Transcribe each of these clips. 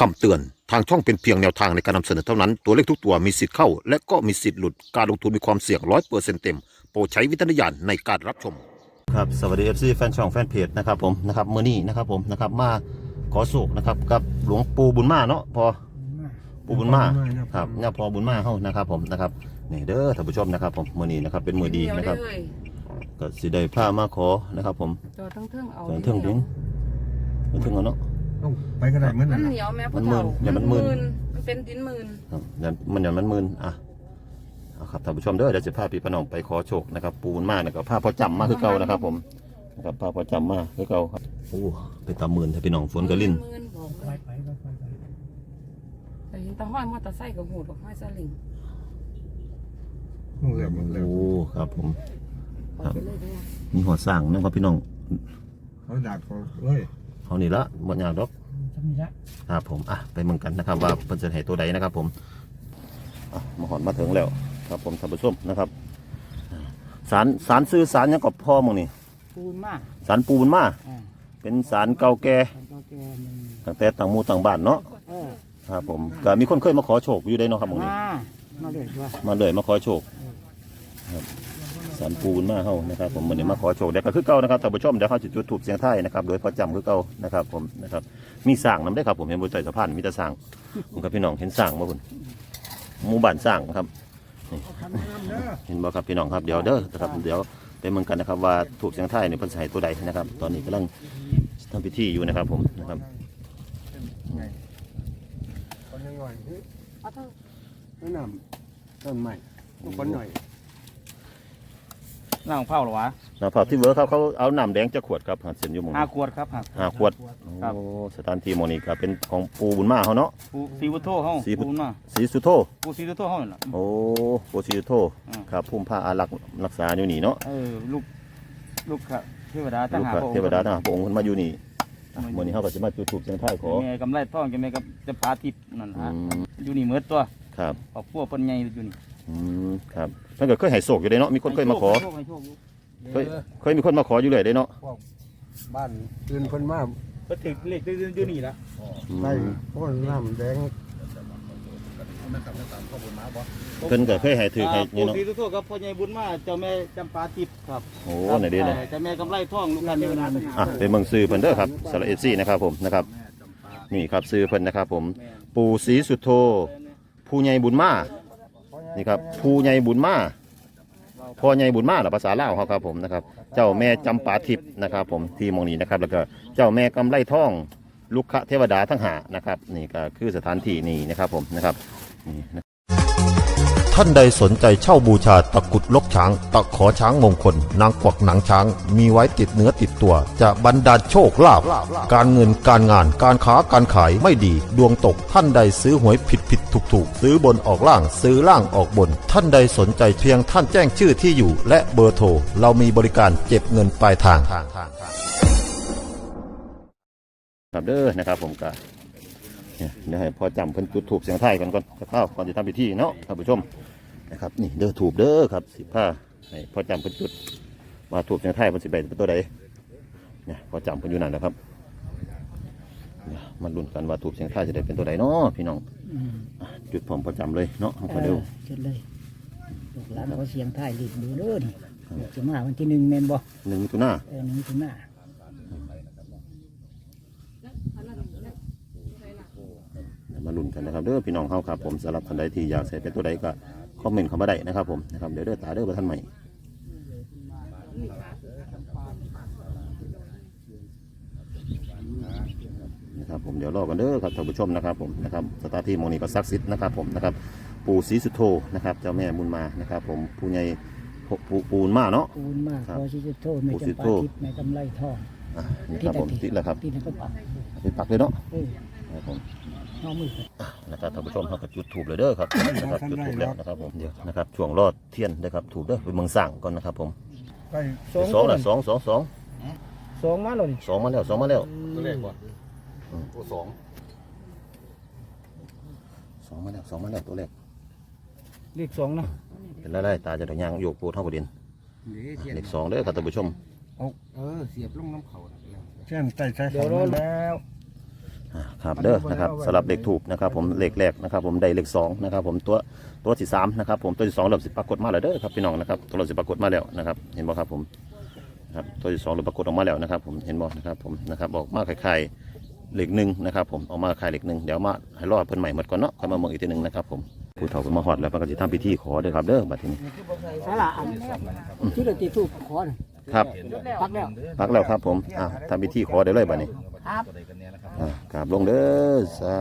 คำเตือน ทางช่องเป็นเพียงแนวทางในการนำเสนอเท่านั้น ตัวเลขทุกตัวมีสิทธิ์เข้า และก็มีสิทธิ์หลุด การลงทุนมีความเสี่ยงร้อยเปอร์เซ็นต์เต็ม โปรดใช้วิจารณญาณในการรับชม ครับ สวัสดี FC แฟนช่องแฟนเพจนะครับผมนะครับเมื่อนี้นะครับผมนะครับมาขอสุกนะครับกับหลวงปู่บุญมาเนาะพอปู่บุญมาครับเนี่ยพอบุญมาเฮานะครับผมนะครับนี่เด้อท่านผู้ชมนะครับผมมื่อนี้นะครับเป็นมือดีนะครับเยวเลยก็สิได้พามาขอนะครับ ผมจอทั้งเทิงเอาเถิงถึงถึงถึงเอาเนาะ เอ้าไปก็ได้เหมือนมันั่นนเหน่ะนียวแม่มัผู้นมึเฒ่านอย่ามันมึน มันเป็นดินมืนครับเดี๋ยวมันอย่างมันมืนอะเอาครับท่านผู้ชมเด้อเดี๋ยวจะพาพี่ปนองไปขอโชคนะครับ ปูนมากนะครับพาพอจำมาคือเก่านะครับ ผมนะครับพาพอจำมาคือเก่าครับโอ้ไปตามมืนถ้าพี่น้องฝนก็ลิ้นมืนบอกไปเลยไปไปไปไปแต่เห็นตาห้อยมอเตอร์ไซค์กับหูดอกห้อยสลิงมึงเร็วมึงเร็วโอ้ครับ ผมเอาไปเลยเนี่ยมีหัวสร้างนะครับพี่น้องเขาดักเขาเลย เอานี่ละหมดยางดอกทำนี้ละครับผมอะไปเมืองกันนะครับว่าเพิ่นจะให้ตัวใดนะครับ ผมอะมาหอนมาถึงแล้วครับ ผมท่านผู้ชมนะครับสารสารซื้อสารหยังกับพ่อมึงนี่ปูนมากสารปูนมาอ่าเป็นสารเก่าแก่มันก็แกมันตั้งแต่ต่างหมู่ต่างบ้านเนาะเออครับผมก็มีคนเคยมาขอโชคอยู่ได้เนาะครับหมองนี้มามาเลยว่ามาเลยมาขอโชคครับ สารปูนมาเฮานะครับผมวันนี้มาขอโชคเดี๋ยวก็คือเก่านะครับท่านผู้ชมเดี๋ยวเขาจะจุดถูกเสียงไทายนะครับโดยประจำคือเก่านะครับผมนะครับมีสร้างนำได้ครับผมเห็นบนใจสะพานมีแต่สร้างผมกับพี่น้องเห็นสร้างบ่คุณหมู่บ้านสร้างนะครับนี่เห็นบ่ครับพี่น้องครับเดี๋ยวเด้อนะครับเดี๋ยวไปเมืองกันนะครับว่าถูกเสียงไทายในเพิ่นสิให้ตัวใดนะครับ ตอนนี้กำลังทำพิธีอยู่นะครับผมนะครับคนยังหน่อยเอาเถอะแนะนำต้นใหม่คนหน่อย น้ำเผาเหรอวะน้ำเผาที่เวิร์คครับเขาเอาน้ำแดงจะขวดครับหาเส้นอยู่หมองห้านี้ขวดครับห้าห้าขวดครับ โอ้สถานที่หมองนี้ก็เป็นของปูบุญมาเขาเนาะ ปูซีวุฒโธเขาซีวุฒ ปูนมาสีสุโธปูซีวุฒโธเขาน่ะ โอ้ปูสีสุโธอืมครับภูมิผ้าอารักษ์รักษาอยู่นี่เนาะเออลูกลูกครับเทวดาตั้งลูกหาพระพระองค์เทวดาทหารพระองค์เพิ่นมาอยู่นี่อะมื้อนี้เฮาก็สิมาจุดธูปเสียงทายขอแม่กำไรทองจะแม่กับจะปาทิพย์นั่นอืฮะมอยู่นี่เหมือนตัวครับครอบครัวเพิ่นใหญ่อยู่นี่อืมครับเพิ่นก็เคยให้โศกอยู่เด้เนาะมีคนเคยมาขอ ให้โชให้โชคเคยเคยมีคนมาขออยู่เลยเด้เนาะบ้านตื่นคนมาเพิ่นถึงเลขอยู่นี่ละอืมไล่พวกน้ำแดงเพิ่นก็เคยให้ถือให้ปูนี่เนาะซีวุฒโธกับพ่อใหญ่บุญมาเจ้าแม่จำปาทิพย์ครับโอ้ไหนเด้เนี่ย เจ้าแม่กำไรทองลูกหลานเทวดาตั้งหาอะเป็นเมืองซื้อเพิ่นเด้อครับสระเอซี่นะครับผมนะครับนี่ครับซื้อเพิ่นนะครับผม ปู่ศรีสุโธผู้ใหญ่บุญมา นี่ครับผู้ใหญ่บุญมาพ่อใหญ่บุญมาหรือภาษาลาวเขาครับผมนะครับ เจ้าแม่จำปาทิพย์นะครับ ผมที่มองนี้นะครับ แล้วก็เจ้าแม่กำไลท่องลูกขเทวดาทั้งหานะครับ นี่ก็คือสถานที่นี้นะครับผมนะครับนี่ ท่านใดสนใจเช่าบูชาตะกุดลกช้าง ตะขอช้างมงคล นางกวักหนังช้าง มีไว้ติดเนื้อติดตัว จะบรรดาลโชคลาภการเงินการงานการค้าการขายไม่ดี ดวงตกท่านใดซื้อหวยผิดผิดถูกถูกซื้อบนออกล่างซื้อล่างออกบน ท่านใดสนใจเพียงท่านแจ้งชื่อที่อยู่ และเบอร์โทรเรามีบริการเก็บเงินปลายทางครับเด้อนะครับผมก็เนี่ยเดี๋ยวให้พอจำเพิ่นจุดถูกเสียงไทยกันก่อนจะเข้าก่อนจะทำพิธีเนาะท่านผู้ชม นะครับนี่เด้อถูกเด้อครับสิบห้าให้พอจำเป็นจุดว่าถูกยังไทยมันสิบแปดเป็นตัวใดเนี่ยพอจำเป็นอยู่นั่นนะครับเนี่ยมันลุ้นกันว่าถูกเสียงไทยจะได้เป็นตัวใดเนาะพี่น้องอืมอะจุดผมประจำเลยเนาะเอพอเร็วอเจ็ดเลยลูกหลานเขาเสียงท้ายรีบดูเด้อนี่จะมาวันที่หนึ่งแม่นบ่หนึ่งมิถุนาเออหนึ่งมิถุนามาลุ้นกันนะครับเด้อพี่น้องเฮาครับผมสำหรับท่านใดที่อยากใส่เป็นตัวใดก็ คอมเมนต์เข้ามาได้นะครับผมนะครับเดี๋ยวเด้อตาเด้อประท่านใหม่นะครับผมเดี๋ยวรอกันเด้อครับท่านผู้ชมนะครับผมนะครับสถานที่หมองนี้ก็ศักดิ์สิทธิ์นะครับผมนะครับปู่ศรีสุโธนะครับเจ้าแม่บุญมานะครับผมผู้ใหญ่ปูปูนมาเนาะปูนมากครับพอสิจะโทษไม่ปูสิจำปาโทษทิพย์ไม่กำไรทองอะนี่ครับผมติดแล้วครับที่นั่นก็ปักเป็นปักเลยเนาะเออครับผม น้องมือนะครับท่านผู้ชมเขาก็จุดถูกเลยเด้อครับนะครับจุดถูกแล้วนะครับผมเดี๋ยวนะครับช่วงรอดเทียนนะครับถูกเด้อไปเมืองสั่งก่อนนะครับผมไปสองละสองสองสองสองมาเลยสองมาแล้วสองมาแล้วตัวเลขก่อนตัวสองสองมาแล้วสองมาแล้วตัวแรกเลขสองนะเป็นไรๆตาจะได้ยางโยกปูเท่าประเด็นอเดี๋ยวเทียนเลขสองเด้อครับท่านผู้ชมเอาเออเสียบลงน้ำเขาน่ะแล้วเช่นใส่ใส่เดี๋ยวรอแล้วอ่า ครับเด้อนะครับสำหรับเลขถูกนะครับผมเลขแรกนะครับผมได้เลขสองนะครับผมตัวตัวที่สามนะครับผมตัวที่สองเริ่มสิปรากฏมาแล้วเด้อครับพี่น้องนะครับตัวเริ่มสิปรากฏมาแล้วนะครับเห็นบ่ครับผมนะครับตัวที่สองเริ่มปรากฏออกมาแล้วนะครับผมเห็นบ่นะครับผมนะครับออกมาคล้ายๆเลขหนึ่งนะครับผมออกมาคล้ายเลขหนึ่งเดี๋ยวมาให้รอเพิ่นใหม่หมดก่อนเนาะค่อยมาเมืองอีกทีหนึ่งนะครับผมผู้เฒ่าเพิ่นมาฮอดแล้วเพิ่นก็สิทำพิธีขอเด้อครับเด้อบัดนี้สาระอันชื่อเด็กตีทูบขอน่ะครับปักแล้วพักแล้วครับผมอ่าทำพิธีขอได้เลยบัดนี้ครับอ่า กราบลงเด้อสา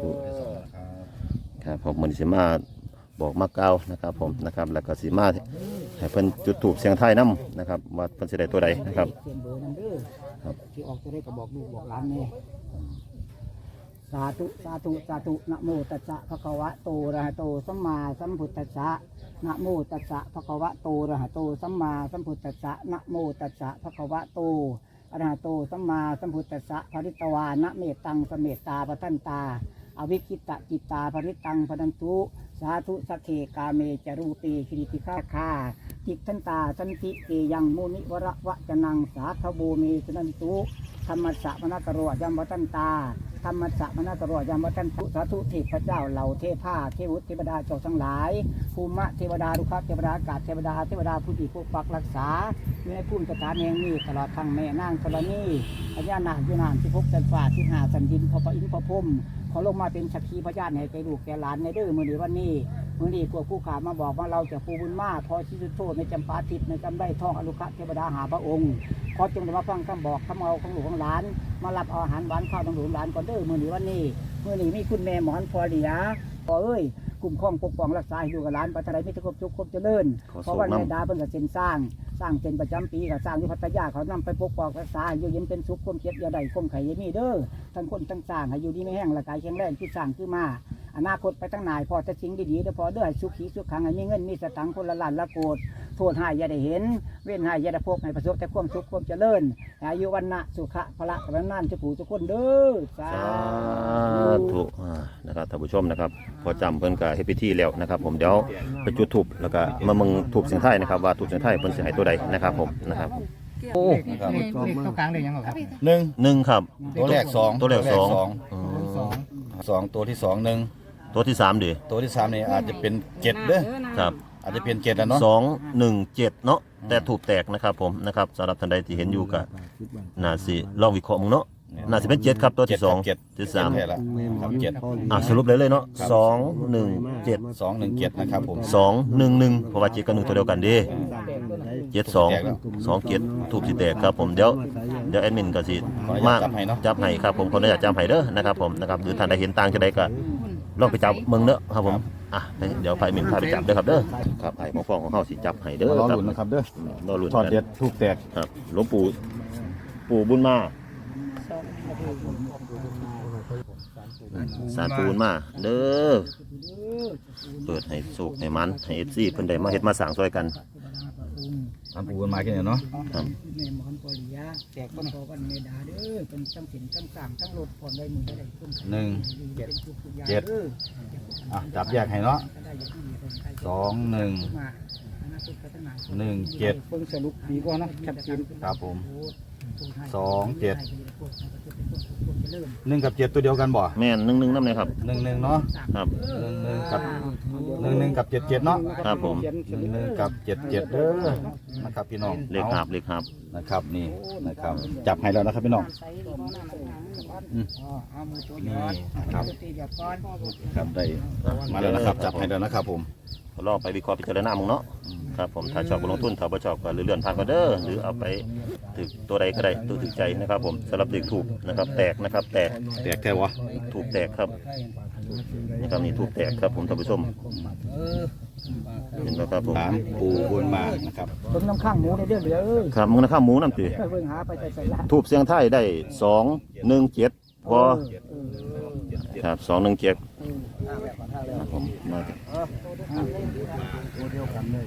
ธุครับผมมันสิมาบอกมาเก้าวนะครับผมนะครับ แล้วก็สิมาให้เพิ่นจุดถูกเสียงไทายนํนะครับว่าเพิ่นสิได้ตัวใดนะครับเขียนเบอร์นั่นเด้อครับที่ออกตัวได้ก็บอกลูกบอกหลานแม่สาธุสาธุสาธุนะโมตัสสะภะคะวะโตอะระหะโตสัมมาสัมพุทธัสสะนะโมตัสสะภะคะวะโตอะระหะโตสัมมาสัมพุทธัสสะนะโมตัสสะภะคะวะโต อรหะโตสัมมาสัมพุทธัสสะภริตวานะเมตตังสเมตตาปะทันตา อวิคิตะจิตตาภริตังพนันตุสาธุสเคกาเมจรูปีคิริติฆาคาจิตทันตาสันติเตยังมุนิวระวะจนังสาธบูเมสนันตุธรรมสะมนตโรยัมวตันตา ธรรมสะมนตโรยัมวตันตุสาธุเทพเจ้าเหล่าเทพาเทวุตเทวดาเจ้าทั้งหลายภูมิเทวดาลุกเทวดาอากาศเทวดาเทวดาผู้ที่ปกปักรักษาอยู่ในภูมิสถานแห่งนี้ตลอดทางแม่นางธรณีพญานาคยุนานที่พกสันฝ่าที่หาสันดินพระปะอินพระพุ่มขอลงมาเป็นสักขีพยานให้แกลูกแกหลานในเด้อมือนี้วันนี้ มื่อนี้กลัวผู้ขามาบอกว่าเราจะปูบุญมาพอชิสุโทษในจำปาทิพย์ในจำได้ท่องอนุคะเทวดาหาพระองค์ขอจงได้มาฟังคำบอกคำเอาของหลวงของหลาน มารับอาหารหวานข้าวของหลวงหลานก่อนเด้อมื่อนี้วันนี้มื่อนี้มีคุณแม่หมอนพอเหลียพอเอ้ยกลุ่มข้องปกป้องรักษาให้ลูกกับหลานปัจจัยไม่ตะครบจุกครบเจริญเพราะว่านํแม่ดาเพิ่นก็เซ็นสร้างสร้างเป็นประจำปีก็สร้างอยู่พัทยาเขานำไปปกป้องรักษาอยู่เย็นเป็นสุขความเจ็บยาได้ความไข่อยามีเด้อทั้งคนทั้งสร้างให้อยู่ดีไม่แห้งละกายแข็งแรงคือสร้างคือมา อนาคตไปตั้งนายพอจะสิ่งดีๆเด้อพอเด้อให้สุขีสุขขังให้มีเงินมีสตังค์คนละล้านละโกดโทษหายอย่าได้เห็น เว้นหายอย่าได้พบให้ประสบแต่ความสุขความเจริญให้อายุวันนะสุขะพละกำลังนั่นจะปู่ทุกคนเด้อสาสาธุอ่านะครับท่านผู้ชมนะครับ พอจำเพิ่นก็เฮ็ดพิธีแล้วนะครับ ผมเดี๋ยวไปจุดธูปแล้วก็มาเมืองถูกเสียงไทายนะครับว่าถูกเสียงไทายเพิ่นสิให้ตัวใดนะครับผมนะครับโอ้ตัวกลางได้ยังครับหนึ่งหนึ่งครับ ตัวแรกสองตัวแรกสองสองอืมสองตัวที่สองหนึ่ง ตัวที่สามดิตัวที่สามนี่อาจจะเป็นเจ็ดเด้อครับอาจจะเป็นเจ็ดแล้วเนาะสองหนึ่งเจ็ดเนาะแต่ถูกแตกนะครับผมนะครับสำหรับท่านใดที่เห็นอยู่กับน่าสิลองวิเคราะห์มึงเนาะน่าสิเป็นเจ็ดครับตัวเจ็ดที่สองเจ็ดที่สามแค่ละครับเจ็ดอะสรุปเลยเลยเนาะสองหนึ่งเจ็ดสองหนึ่งเจ็ดนะครับผมสองหนึ่งหนึ่งเพราะว่าเจ็ดกับหนึ่งตัวเดียวกันเดิเจ็ดสองสองเจ็ดถูกสิแตกครับผมเดี๋ยวเดี๋ยวแอดมินก็สิขออนุมาญาตจับให้เนาะจับให้ครับผมคนอยากจับให้เด้อนะครับผมนะครับหรือท่านใดเห็นต่างจะใดก็ ลองไปจับเมืองเด้อครับผมอะเดี๋ยวไฟมินพาไปจับเด้อครับเด้อครับไอ้หมอฟองของเขาสิจับให้เด้อรอครับลุ้นนะครับเด้อรอลุ้นทอดกันเด็ดถูกแตกครับหลวงปู่ปู่บุญมาสารปู่บุญมาเด้อเปิดให้สุกให้มันให้เอฟซีเพิ่นได้มาเฮ็ดมาสร้างซอยกัน ทำปูกันมาแค่นี้เนาะครับแม่หมอนพอเหลียแตกต้นพอบ้านเมดาเด้อเป็นทั้งสินทั้งสามทั้งรถผ่อนได้มือได้คนหนึ่งเจ็ดเจ็ดอะจับแยกให้เนาะสองหนึ่งหนึ่งเจ็ดเพิ่งสรุปดีกว่าเนาะชัดเจนครับผม สองเจ็ด หนึ่งกับเจ็ดตัวเดียวกันบ่แม่นหนึ่งหนึ่งน้ำเลยครับ หนึ่งหนึ่งเนาะครับ หนึ่งหนึ่งกับหนึ่งหนึ่งกับเจ็ดเจ็ดเนาะครับผม หนึ่งหนึ่งกับเจ็ดเจ็ดเด้อนะครับพี่น้องเลขหับเลขหับนะครับนี่นะครับ จับให้แล้วนะครับพี่น้อง นี่นะครับครับได้มาแล้วนะครับ จับให้แล้วนะครับ ผมลองไปวิเคราะห์พิจารณามึงเนาะครับผมถ้าชอบก็ลงทุนถ้าบ่ชอบก็เลื่อนๆผ่านก็เด้อหรือเอาไป ถึกตัวใดก็ได้ตัวถึกใจนะครับผมสำหรับเด็กถูกนะครับ แตกนะครับ แตกแตกแค่วะถูกแตกครับนี่ครับนี่ถูกแตกครับผมท่านผู้ชมเห็นไหมครับผมถามปูบุญมานะครับเพิ่งน้ำข้างหมูในเรื่องเดียวเอ้ยครับมึงนะครับหมูน้ำตีไปเพิ่งหาไปใส่ใส่ละทูบเสียงไทายได้สองหนึ่งเจ็ดพอครับสองหนึ่งเจ็ดครับผมมา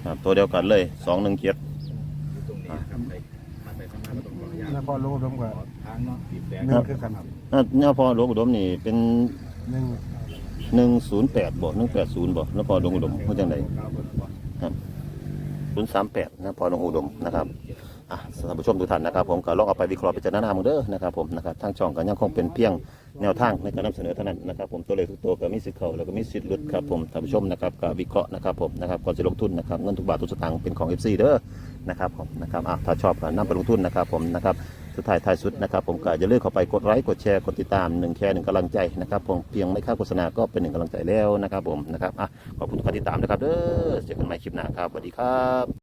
ครับตัวเดียวกันเลยสองหนึ่งเจ็ด นครโลดมกับหนึ่งคือกันครับนี่พอหลวงอุดมนี่เป็นหนึ่งหนึ่งศูนย์แปดบ่หนึ่งแปดศูนย์บ่แล้วพอหลวงอุดมเขาจังไดครับศูนย์สามแปดนะพอหลวงอุดมนะครับอะท่านผู้ชมทุกท่านนะครับ ผมก็ลองเอาไปวิเคราะห์พิจารณาหมดเด้อนะครับผมนะครับทางช่องก็ยังคงเป็นเพียง แนวทางในการนำเสนอเท่านั้นนะครับผมตัวเลขทุกตัวก็มีสิทธิ์เข้าแล้วก็มีสิทธิ์หลุดครับผมท่านผู้ชมนะครับก็วิเคราะห์นะครับผมนะครับก่อนจะลงทุนนะครับเงินทุกบาททุกสตางค์เป็นของ FC เด้อนะครับผมนะครับอะถ้าชอบก็นำไปลงทุนนะครับผมนะครับสุดท้ายท้ายสุดนะครับผมก็อย่าลืมเข้าไปกดไลค์กดแชร์กดติดตามหนึ่งแชร์หนึ่งกำลังใจนะครับผมเพียงไม่ค่าโฆษณาก็เป็นหนึ่งกำลังใจแล้วนะครับผมนะครับอะขอบคุณทุกการติดตามนะครับเด้อเจอกันใหม่คลิปหน้าครับสวัสดีครับ